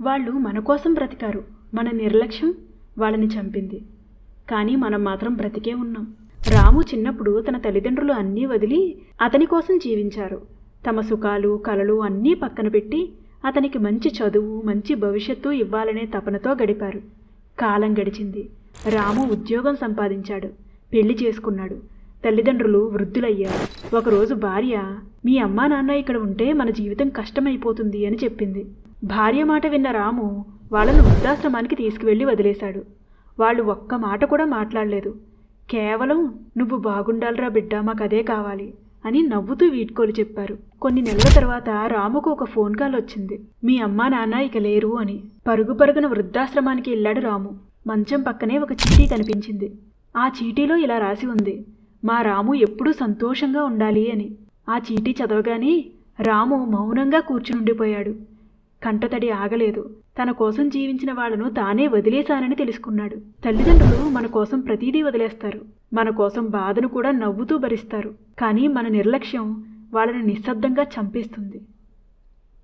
వాళ్ళు మన కోసం బ్రతికారు. మన నిర్లక్ష్యం వాళ్ళని చంపింది. కానీ మనం మాత్రం బ్రతికే ఉన్నాం. రాము చిన్నప్పుడు తన తల్లిదండ్రులు అన్నీ వదిలి అతని కోసం జీవించారు. తమ సుఖాలు కలలు అన్నీ పక్కన పెట్టి అతనికి మంచి చదువు మంచి భవిష్యత్తు ఇవ్వాలనే తపనతో గడిపారు. కాలం గడిచింది. రాము ఉద్యోగం సంపాదించాడు. పెళ్ళి చేసుకున్నాడు. తల్లిదండ్రులు వృద్ధులయ్యారు. ఒకరోజు భార్య మీ అమ్మా నాన్న ఇక్కడ ఉంటే మన జీవితం కష్టమైపోతుంది అని చెప్పింది. భార్య మాట విన్న రాము వాళ్ళను వృద్ధాశ్రమానికి తీసుకువెళ్ళి వదిలేశాడు. వాళ్ళు ఒక్క మాట కూడా మాట్లాడలేదు. కేవలం నువ్వు బాగుండాలిరా బిడ్డ మాకు అదే కావాలి అని నవ్వుతూ వీడ్కోలు చెప్పారు. కొన్ని నెలల తర్వాత రాముకు ఒక ఫోన్ కాల్ వచ్చింది. మీ అమ్మా నాన్న ఇక లేరు అని. పరుగు పరుగున వృద్ధాశ్రమానికి వెళ్ళాడు రాము. మంచం పక్కనే ఒక చీటీ కనిపించింది. ఆ చీటీలో ఇలా రాసి ఉంది. మా రాము ఎప్పుడూ సంతోషంగా ఉండాలి అని. ఆ చీటీ చదవగానే రాము మౌనంగా కూర్చునుండిపోయాడు. కంటతడి ఆగలేదు. తన కోసం జీవించిన వాళ్ళను తానే వదిలేశానని తెలుసుకున్నాడు. తల్లిదండ్రులు మన కోసం ప్రతిదీ వదిలేస్తారు. మన కోసం బాధను కూడా నవ్వుతూ భరిస్తారు. కానీ మన నిర్లక్ష్యం వాళ్ళని నిశ్శబ్దంగా చంపేస్తుంది.